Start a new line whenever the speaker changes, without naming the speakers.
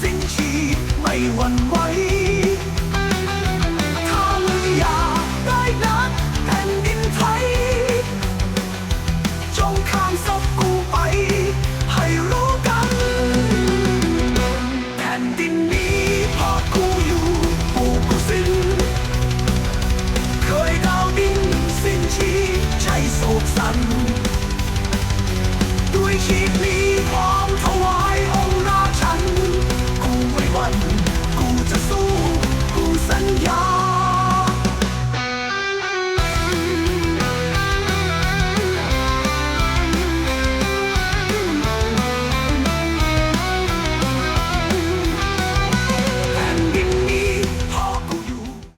สิ้นชีพไม่หวั่นไหว